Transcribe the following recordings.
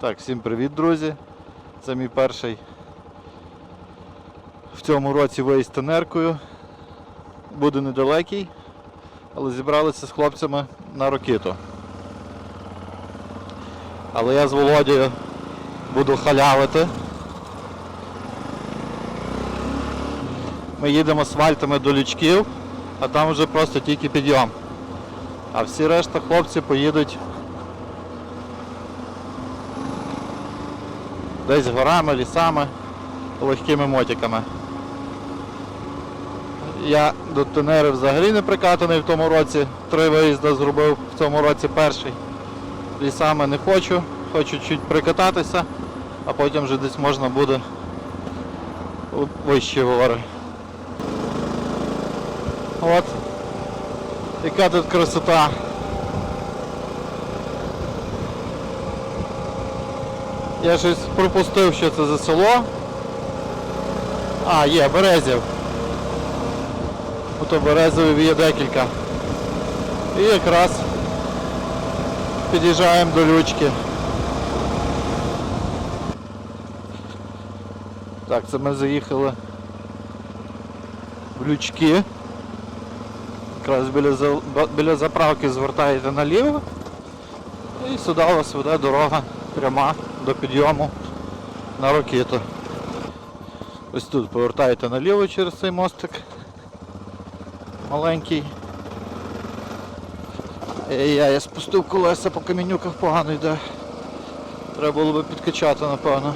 Так, всім привіт, друзі. Це мій перший в цьому році виїзд тенеркою. Буде недалекий, але зібралися з хлопцями на ракету. Але я з Володією буду халявити. Ми їдемо асфальтами до лючків, а там вже просто тільки підйом. А всі решта хлопці поїдуть десь горами, лісами, легкими мотиками. Я до Тенери взагалі не прикатаний в тому році. Три виїзди зробив в цьому році перший. Лісами не хочу, хочу чуть прикататися, а потім вже десь можна буде вищі гори. От. Яка тут красота. Я щось пропустив, що це за село. А, є, Березів. Ото Березовів є декілька. І якраз під'їжджаємо до Лючки. Так, це ми заїхали в Лючки. Якраз біля, біля заправки звертаєте наліво. І сюди у вас веде дорога пряма до підйому на ракету. Ось тут повертаєте наліво через цей мостик. Маленький. Я, я спустив колеса по камінюках погано йде. Треба було би підкачати, напевно.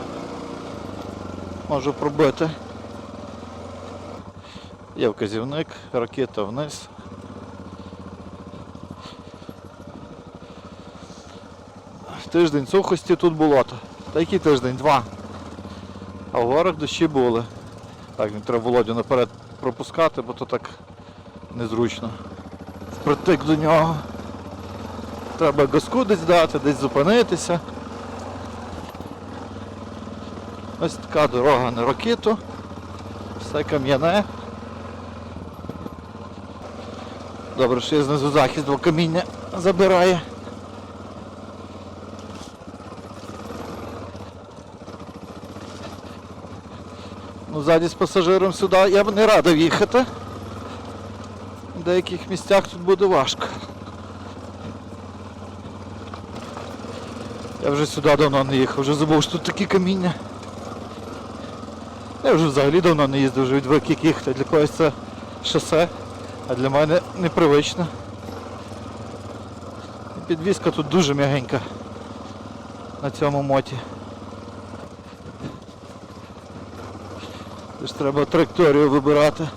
Можу пробити. Є вказівник, ракета вниз. Тиждень сухості тут болото. Та який тиждень? Два. А в горах дощі були. Так, не треба Володю наперед пропускати, бо то так незручно. Впритик до нього. Треба газку десь дати, десь зупинитися. Ось така дорога на ракету. Все кам'яне. Добре, що я знизу захист, бо каміння забирає. Ну, ззаді з пасажиром сюди я б не радив їхати. В деяких місцях тут буде важко. Я вже сюди давно не їхав, вже забув, що тут такі каміння. Я вже взагалі давно не їздив, вже відвик як їхати. Для когось це шосе, а для мене непривично. Підвізка тут дуже м'ягенька на цьому моті. Тож треба траєкторію вибирати.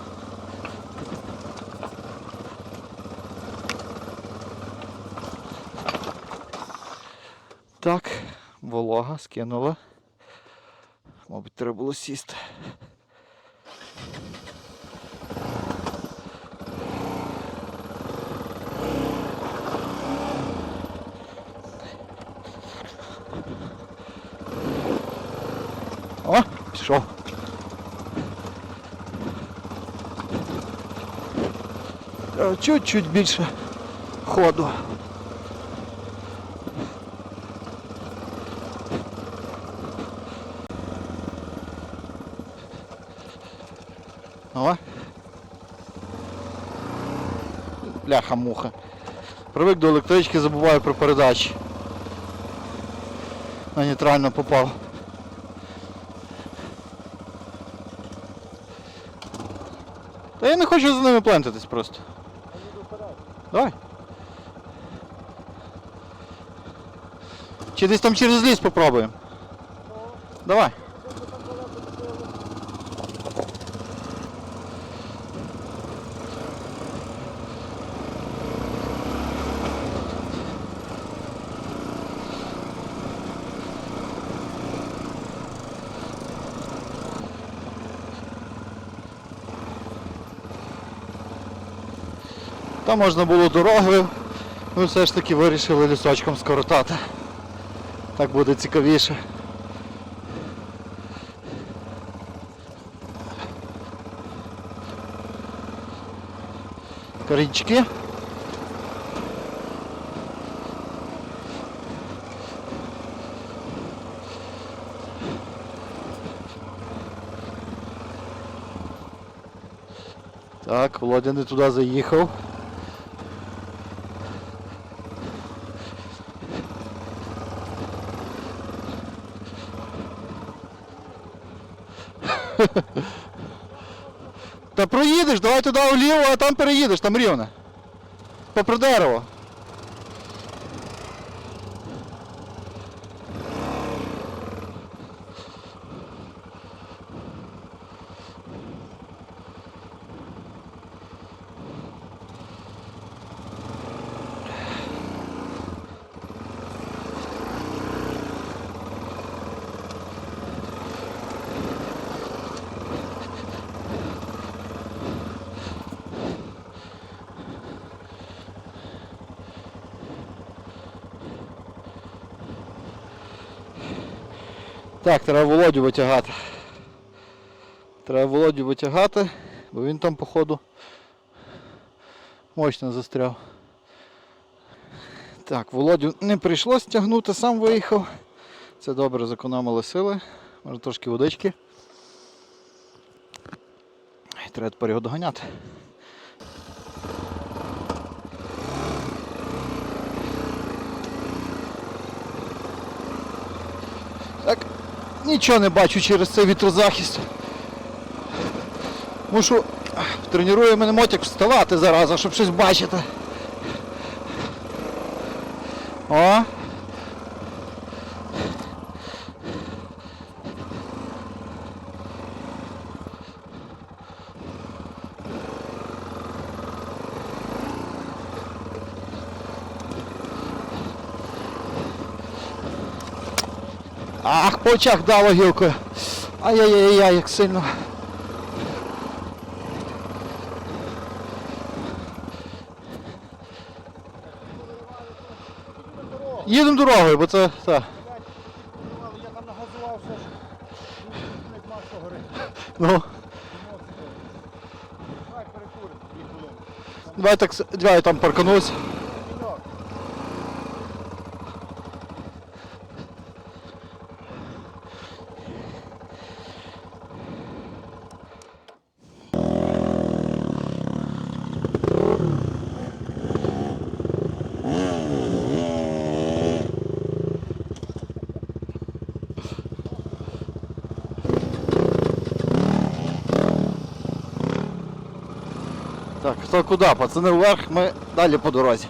Так, волога скинула. Мабуть, треба було сісти. О, пішов. Чуть-чуть більше ходу. О. Бляха-муха. Привик до електрички, забуваю про передачі. На нейтрально попав. Та я не хочу за ними плентатись просто. Давай. Чи десь там через ліс попробуємо? Давай. Там можна було дорогою, ми все ж таки вирішили лісочком скоротати. Так буде цікавіше. Корічки. Так, Володя не туди заїхав. Та проїдеш, давай туди вліво, а там переїдеш, там рівне. Попри дерево. Так, треба Володю витягати. Треба Володю витягати, бо він там, походу, мощно застряв. Так, Володю не прийшлось тягнути, сам виїхав. Це добре, зекономили сили. Може трошки водички. Треба тепер його доганяти. Нічого не бачу через цей вітрозахист. Мушу тренує мене мотик вставати зараз, щоб щось бачити. О! Ах, по очах дало гілкою. Ай-яй-яй-яй, як сильно. Їдемо дорогою, бо це. Та. Я там нагазував все ж. Не знаю, що горить. Ну, Давай так давай там парканусь. Хто куди? Пацани вверх, ми далі по дорозі.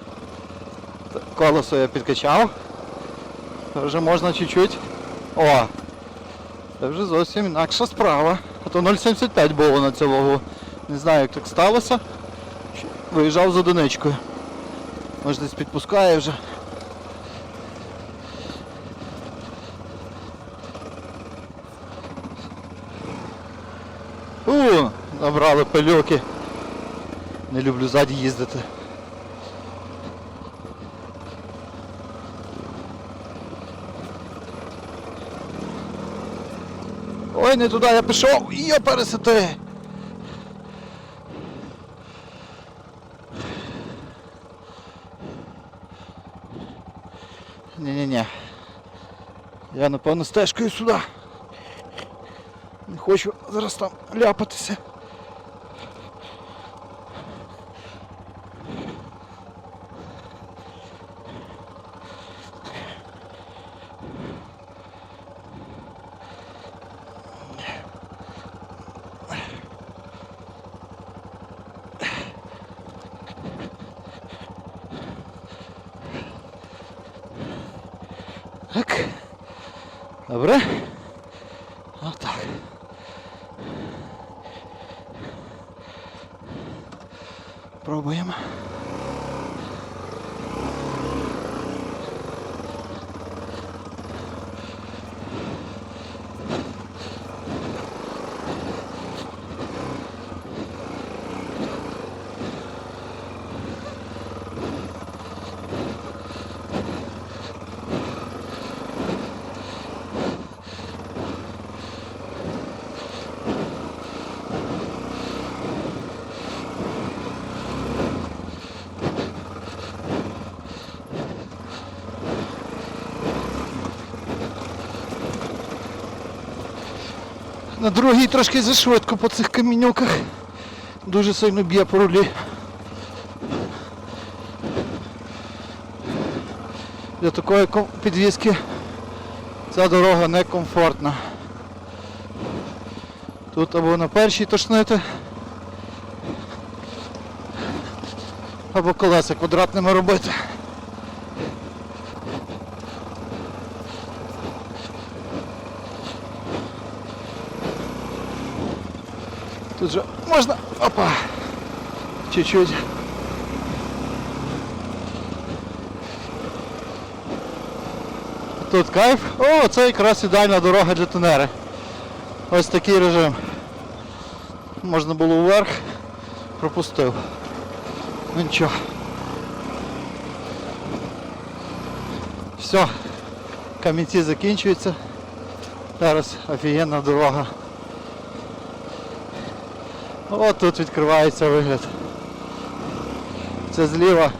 Колесо я підкачав. Вже можна чуть-чуть. О! Це вже зовсім інакша справа. А то 0,75 було на цілого. Не знаю, як так сталося. Виїжджав з одиничкою. Може десь підпускає вже. У, набрали пильоки. Не люблю ззаді їздити. Ой, не туди я пішов! Йо пересити! Ні-ні-ні. Я напевно стежкою сюди. Не хочу зараз там ляпатися. Так. Добре. Отак. Пробуємо. На другій трошки зашвидко по цих камінюках. дуже сильно б'є по рулі. Для такої підвізки ця дорога некомфортна. Тут або на першій тошнити, або колеса квадратними робити. Тут же можна. Опа! Чуть-чуть. Тут кайф. О, це якраз ідеальна дорога для тунери. Ось такий режим. Можна було вверх, пропустив. Ну нічого. Все, камінці закінчуються. Зараз офігенна дорога. О, тут відкривається вигляд. Це зліва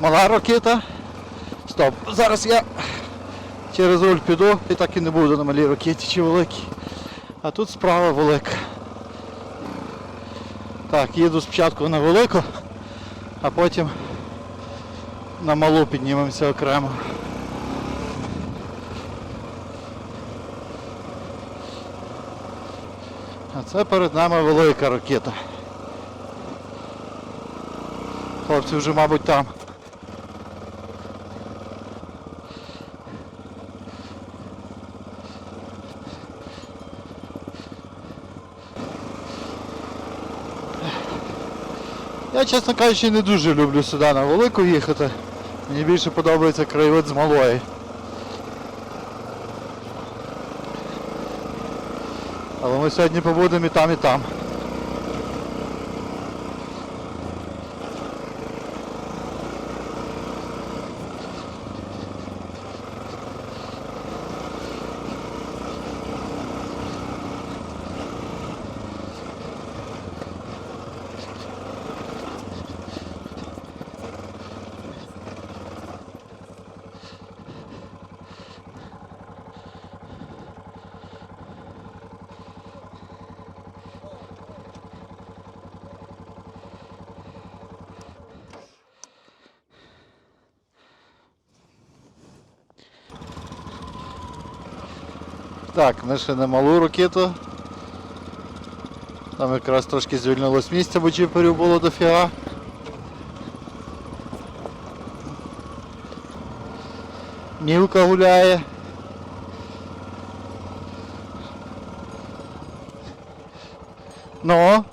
мала ракета. Стоп. Зараз я через руль піду і так і не буду на малій ракеті чи великій. А тут справа велика. Так, їду спочатку на велику, а потім на малу піднімемося окремо. А це перед нами велика ракета. Хлопці вже, мабуть, там. Я, чесно кажучи, не дуже люблю сюди на велику їхати. Мені більше подобається краєвид з малої. Але ми сьогодні побудемо і там, і там. Так, ми ще на малу ракету. Там якраз трошки звільнилось місця, бо джиперів було дофіга. Мілка гуляє. Ну.